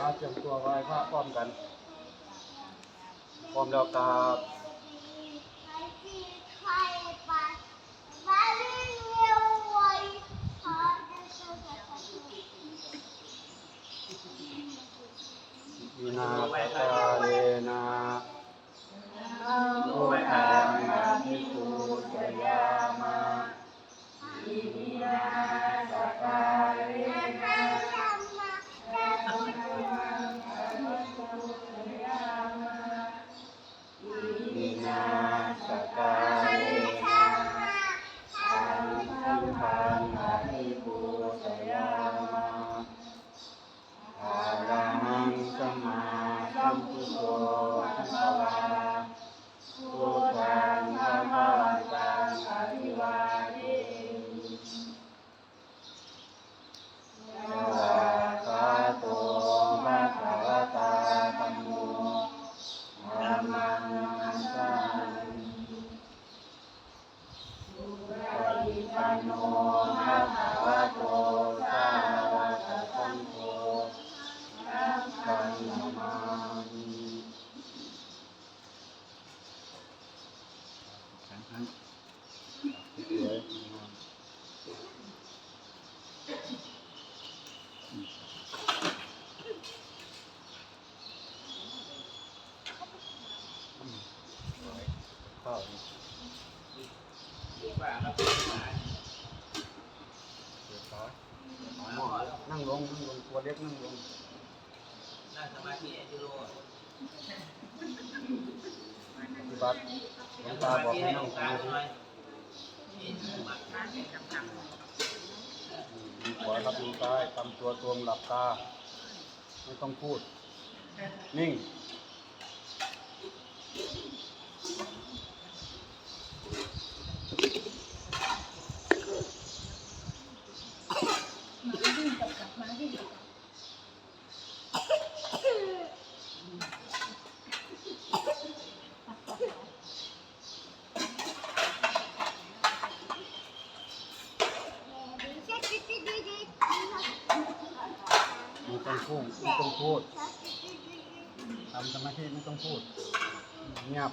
มาเตรียมตัวไหว้พระพร้อมกัน พร้อมแล้วกับอยู่นา โนภะคะวะโตสาวกสังโฆกันามีสามครั้งสวยงามอืมข้าวนี่เรียบร้อยหมอนั่ งนั่งลงตัวเล็กนั่งลงนั่งสมาธิเอจิโร่ปฏิบัติหลวงตาบอกให้นั่งสมาธิหน่อยมีขวารับมือซ้ายทำตัวตรงหลับตา ไม่ต้องพูด นิ่ง ต้องพูดไม่ต้องพูดทำสมาธิไม่ต้องพูดเงียบ